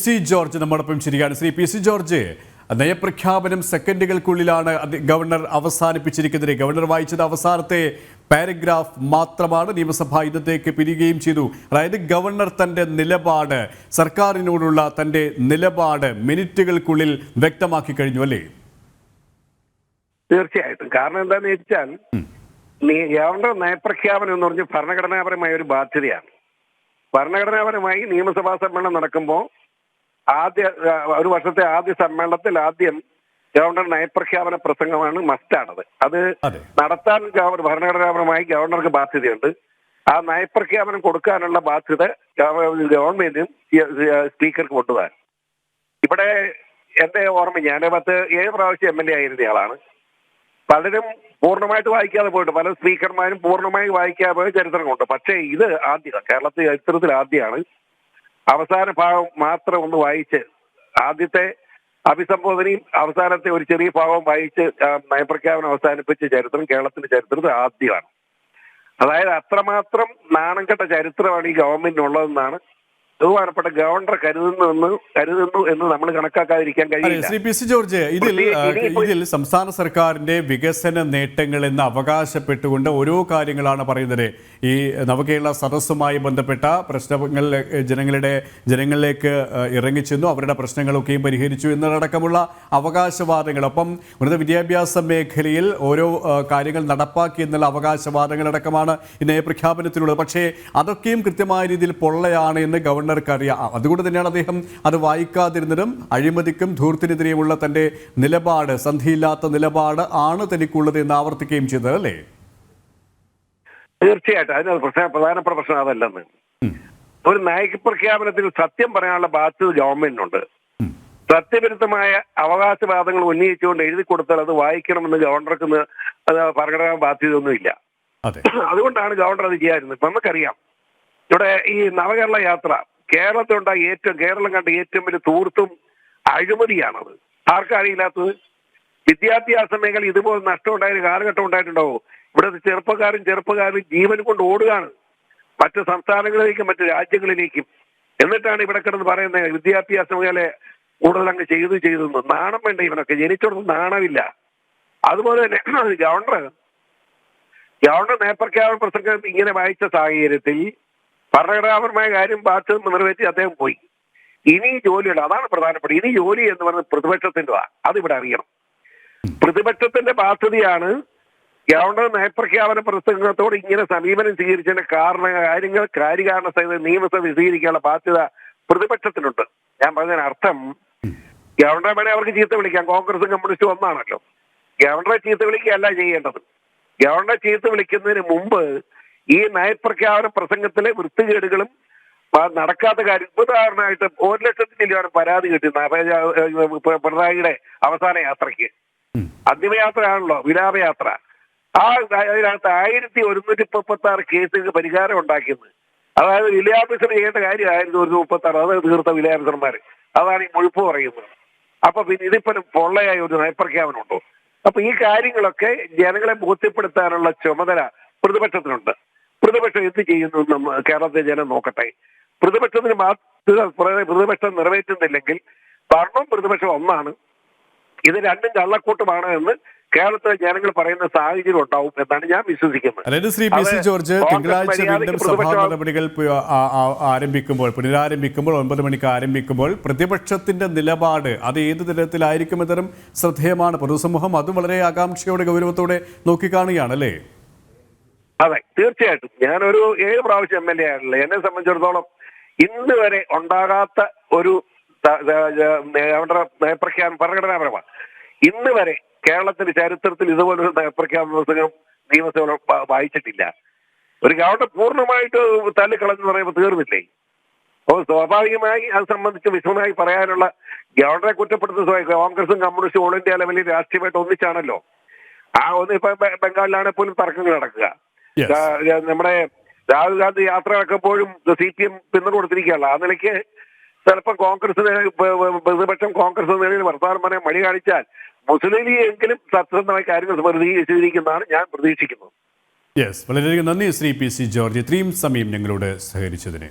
C George നമ്മോടൊപ്പം ശരിയാണ് Shri P C George നയപ്രഖ്യാപനം സെക്കൻഡുകൾക്കുള്ളിലാണ് ഗവർണർ അവസാനിപ്പിച്ചിരിക്കുന്നത്. ഗവർണർ വായിച്ചത് അവസാനത്തെ പാരഗ്രാഫ് മാത്രമാണ്. നിയമസഭ ഇന്നത്തേക്ക് പിരിയുകയും ചെയ്തു. അതായത് ഗവർണർ തന്റെ നിലപാട് സർക്കാരിനോടുള്ള തന്റെ നിലപാട് മിനിറ്റുകൾക്കുള്ളിൽ വ്യക്തമാക്കി കഴിഞ്ഞു അല്ലേ? തീർച്ചയായിട്ടും. കാരണം എന്താന്ന് വെച്ചാൽ ഗവർണർ നയപ്രഖ്യാപനം എന്ന് പറഞ്ഞ് ഭരണഘടനാപരമായ ഒരു ബാധ്യതയാണ്. ഭരണഘടനാപരമായി നിയമസഭാ സമ്മേളനം നടക്കുമ്പോൾ ആദ്യ ഒരു വർഷത്തെ ആദ്യ സമ്മേളനത്തിൽ ആദ്യം ഗവർണർ നയപ്രഖ്യാപന പ്രസംഗമാണ് മസ്റ്റാണത് അത് നടത്താൻ ഗവർണർ ഭരണഘടനാപരമായി ഗവർണർക്ക് ബാധ്യതയുണ്ട്. ആ നയപ്രഖ്യാപനം കൊടുക്കാനുള്ള ബാധ്യത ഗവ- ഗവൺമെന്റും സ്പീക്കർക്ക് കൊണ്ടുപോകാൻ ഇവിടെ എന്റെ ഓർമ്മ ഞാൻ പത്ത് ഏഴ് പ്രാവശ്യം എം എൽ എ ആയിരുന്നയാളാണ് പലരും പൂർണമായിട്ട് വായിക്കാതെ പോയിട്ട് പല സ്പീക്കർമാരും പൂർണമായി വായിക്കാതെ പോയ ചരിത്രമുണ്ട് പക്ഷേ ഇത് ആദ്യ കേരളത്തിൽ ചരിത്രത്തിൽ ആദ്യമാണ്. അവസാന ഭാഗം മാത്രം ഒന്ന് വായിച്ച് ആദ്യത്തെ അഭിസംബോധനയും അവസാനത്തെ ഒരു ചെറിയ ഭാഗം വായിച്ച് നയപ്രഖ്യാപനം അവസാനിപ്പിച്ച ചരിത്രം കേരളത്തിന്റെ ചരിത്രത്തിൽ ആദ്യമാണ്. അതായത് അത്രമാത്രം നാണം കെട്ട ചരിത്രമാണ് ഈ ഗവൺമെന്റിനുള്ളതെന്നാണ് ബഹുമാനപ്പെട്ട ഗവർണർ കരുതുന്നു കരുതുന്നു എന്ന് നമ്മൾ കണക്കാക്കാതിരിക്കാൻ കഴിയില്ല. ശ്രീ പി സി ജോർജ് ഇതിൽ ഇതിൽ സംസ്ഥാന സർക്കാരിന്റെ വികസന നേട്ടങ്ങൾ എന്ന് അവകാശപ്പെട്ടുകൊണ്ട് ഓരോ കാര്യങ്ങളാണ് പറയുന്നത്. ഈ നവകേരള സദസ്സുമായി ബന്ധപ്പെട്ട പ്രശ്നങ്ങൾ ജനങ്ങളുടെ ജനങ്ങളിലേക്ക് ഇറങ്ങിച്ചെന്നു അവരുടെ പ്രശ്നങ്ങളൊക്കെയും പരിഹരിച്ചു എന്നതടക്കമുള്ള അവകാശവാദങ്ങൾ. ഒപ്പം ഉന്നത വിദ്യാഭ്യാസ മേഖലയിൽ ഓരോ കാര്യങ്ങൾ നടപ്പാക്കി എന്നുള്ള അവകാശവാദങ്ങളടക്കമാണ് ഈ നയപ്രഖ്യാപനത്തിലുള്ളത് പക്ഷേ അതൊക്കെയും കൃത്യമായ രീതിയിൽ പൊള്ളയാണ് എന്ന് ഗവർണർക്ക് ആ, അതുകൊണ്ട് തന്നെയാണ് അദ്ദേഹം അത് വായിക്കാതിരുന്നതും അഴിമതിക്കും ധൂർത്തിനെതിരെയുമുള്ള തന്റെ നിലപാട് സന്ധിയില്ലാത്ത നിലപാട് ആണ് തനിക്കുള്ളത് എന്ന് ആവർത്തിക്കുകയും ചെയ്തത് അല്ലേ? തീർച്ചയായിട്ടും. അതിന് പ്രശ്ന പ്രധാനപ്പെട്ട പ്രശ്നം അതല്ലെന്ന്. ഒരു നയപ്രഖ്യാപനത്തിൽ സത്യം പറയാനുള്ള ബാധ്യത ഗവൺമെന്റിനുണ്ട്. സത്യവിരുദ്ധമായ അവകാശവാദങ്ങൾ ഉന്നയിച്ചുകൊണ്ട് എഴുതി കൊടുത്താൽ അത് വായിക്കണമെന്ന് ഗവർണർക്ക് അത് ഭരണഘടനാ ബാധ്യതയൊന്നുമില്ല. അതെ. അതുകൊണ്ടാണ് ഗവർണർ അത് ചെയ്യാറുന്നത് ഇപ്പൊ നമുക്കറിയാം. ഇവിടെ ഈ നവകേരള യാത്ര കേരളത്തിലുണ്ടായ ഏറ്റവും കേരളം കണ്ട ഏറ്റവും വലിയ തൂർത്തും അഴിമതിയാണത്. ആർക്കറിയില്ലാത്തത്? വിദ്യാഭ്യാസ മേഖല ഇതുപോലെ നഷ്ടം ഉണ്ടായ കാലഘട്ടം ഉണ്ടായിട്ടുണ്ടാവോ. ഇവിടുത്തെ ചെറുപ്പക്കാരും ചെറുപ്പക്കാരും ജീവൻ കൊണ്ട് ഓടുകയാണ്. മറ്റ് സംസ്ഥാനങ്ങളിലേക്കും മറ്റ് രാജ്യങ്ങളിലേക്കും. എന്നിട്ടാണ് ഇവിടെ കിടന്ന് പറയുന്നത് വിദ്യാഭ്യാസ മേഖല കൂടുതൽ അങ്ങ് ചെയ്തു ചെയ്തു. നാണം വേണ്ട ഇവനൊക്കെ. ജനിച്ചോടത്ത് നാണമില്ല. അതുപോലെ തന്നെ ഗവർണർ ഗവർണർ നേപ്പർക്കാവൻ പ്രസംഗം ഇങ്ങനെ വായിച്ച സാഹചര്യത്തിൽ ഭരണഘടനാപരമായ കാര്യം പാർട്ടി നിറവേറ്റി അദ്ദേഹം പോയി. ഇനി ജോലിയുണ്ട്. അതാണ് പ്രധാനപ്പെട്ട ഇനി ജോലി എന്ന് പറയുന്നത് പ്രതിപക്ഷത്തിന്റെ അതിവിടെ അറിയണം. പ്രതിപക്ഷത്തിന്റെ ബാധ്യതയാണ് ഗവർണർ നയപ്രഖ്യാപന പ്രസംഗത്തോട് ഇങ്ങനെ സമീപനം സ്വീകരിച്ചതിന്റെ കാരണ കാര്യങ്ങൾ കാര്യകാരണ സഹിതം നിയമസഭ സ്വീകരിക്കാനുള്ള ബാധ്യത പ്രതിപക്ഷത്തിനുണ്ട്. ഞാൻ പറഞ്ഞതിന് അർത്ഥം ഗവർണറെ വേണേ അവർക്ക് ചീത്ത വിളിക്കാം. കോൺഗ്രസും കമ്മ്യൂണിസ്റ്റും ഒന്നാണല്ലോ. ഗവർണറെ ചീത്ത വിളിക്കുകയല്ല ചെയ്യേണ്ടത്. ഗവർണറെ ചീത്ത വിളിക്കുന്നതിന് മുമ്പ് ഈ നയപ്രഖ്യാപന പ്രസംഗത്തിലെ വൃത്തികേടുകളും നടക്കാത്ത കാര്യം. ഉദാഹരണമായിട്ട് ഒരു ലക്ഷത്തി രൂപയാണ് പരാതി കിട്ടി പിണറായിയുടെ അവസാന യാത്രയ്ക്ക്. അന്തിമയാത്രയാണല്ലോ വിലാപയാത്ര. ആ അതിനകത്ത് ആയിരത്തി ഒരുന്നൂറ്റി മുപ്പത്തി ആറ് കേസുകൾക്ക് പരിഹാരം ഉണ്ടാക്കിയത്. അതായത് വിലയാഫീസർ ചെയ്യേണ്ട കാര്യം ആയിരത്തി ഒരുന്നൂറ്റി മുപ്പത്തി ആറ് അത് തീർത്ത വിലയാഫീസർമാര് അതാണ് ഈ മുഴുപ്പ് പറയുന്നത്. അപ്പൊ പിന്നെ ഇതിപ്പോ പൊള്ളയായ ഒരു നയപ്രഖ്യാപനം ഉണ്ടോ? അപ്പൊ ഈ കാര്യങ്ങളൊക്കെ ജനങ്ങളെ ബോധ്യപ്പെടുത്താനുള്ള ചുമതല പ്രതിപക്ഷത്തിനുണ്ട്. പ്രതിപക്ഷം എന്ത് ചെയ്യുന്നു കേരളത്തിലെ ജനം നോക്കട്ടെ. പ്രതിപക്ഷത്തിന് പ്രതിപക്ഷം നിറവേറ്റുന്നില്ലെങ്കിൽ ഭരണം പ്രതിപക്ഷം ഒന്നാണ്. ഇത് രണ്ടും കള്ളക്കൂട്ടമാണ് എന്ന് കേരളത്തിലെ ജനങ്ങൾ പറയുന്ന സാഹചര്യം ഉണ്ടാവും എന്നാണ് ഞാൻ വിശ്വസിക്കുന്നത്. അതായത് ശ്രീ പി സി ജോർജ് തിങ്കളാഴ്ച വീണ്ടും സഭാ നടപടികൾ ആരംഭിക്കുമ്പോൾ പുനരാരംഭിക്കുമ്പോൾ ഒൻപത് മണിക്ക് ആരംഭിക്കുമ്പോൾ പ്രതിപക്ഷത്തിന്റെ നിലപാട് അത് ഏത് തരത്തിലായിരിക്കും എന്നതും ശ്രദ്ധേയമാണ്. പൊതുസമൂഹം അതും വളരെ ആകാംക്ഷയോടെ ഗൗരവത്തോടെ നോക്കിക്കാണുകയാണ് അല്ലേ? അതെ തീർച്ചയായിട്ടും. ഞാനൊരു ഏഴ് പ്രാവശ്യം എം എൽ എ ആയിട്ടുള്ള എന്നെ സംബന്ധിച്ചിടത്തോളം ഇന്ന് വരെ ഉണ്ടാകാത്ത ഒരു അവരുടെ നയപ്രഖ്യാപനം ഭരണഘടനാപരമാണ്. ഇന്ന് വരെ കേരളത്തിന്റെ ചരിത്രത്തിൽ ഇതുപോലൊരു നയപ്രഖ്യാപന പുസ്തകം നിയമസഭ വായിച്ചിട്ടില്ല. ഒരു ഗവൺമെന്റ് പൂർണമായിട്ട് തള്ളിക്കളഞ്ഞെന്ന് പറയുമ്പോൾ തീർന്നില്ലേ? അപ്പോൾ സ്വാഭാവികമായി അത് സംബന്ധിച്ച് വിശദമായി പറയാനുള്ള ഗവർണറെ കുറ്റപ്പെടുത്തുന്ന കോൺഗ്രസും കമ്മ്യൂണിസ്റ്റും ഓൾ ഇന്ത്യ ലെവലിൽ രാഷ്ട്രീയമായിട്ട് ഒന്നിച്ചാണല്ലോ. ആ ഒന്ന് ഇപ്പൊ ബംഗാളിലാണെങ്കിൽ പോലും തർക്കങ്ങൾ നടക്കുക. നമ്മുടെ രാഹുൽ ഗാന്ധി യാത്ര നടക്കുമ്പോഴും സി പി എം പിന്തുണ കൊടുത്തിരിക്കുകയല്ല ആ നിലയ്ക്ക് ചിലപ്പോൾ കോൺഗ്രസ് പ്രതിപക്ഷം കോൺഗ്രസ് നിലയിൽ വർത്തമാനം പറയാൻ മടി കാണിച്ചാൽ മുസ്ലിം ലീഗ് എങ്കിലും സത്യസന്ധമായ കാര്യങ്ങൾ പ്രതികരിച്ചിരിക്കുന്നതാണ് ഞാൻ പ്രതീക്ഷിക്കുന്നത്. യെസ് വളരെയധികം നന്ദി ശ്രീ പി സി ജോർജ്. ഇത്രയും സമയം ഞങ്ങളോട് സഹകരിച്ചതിന്.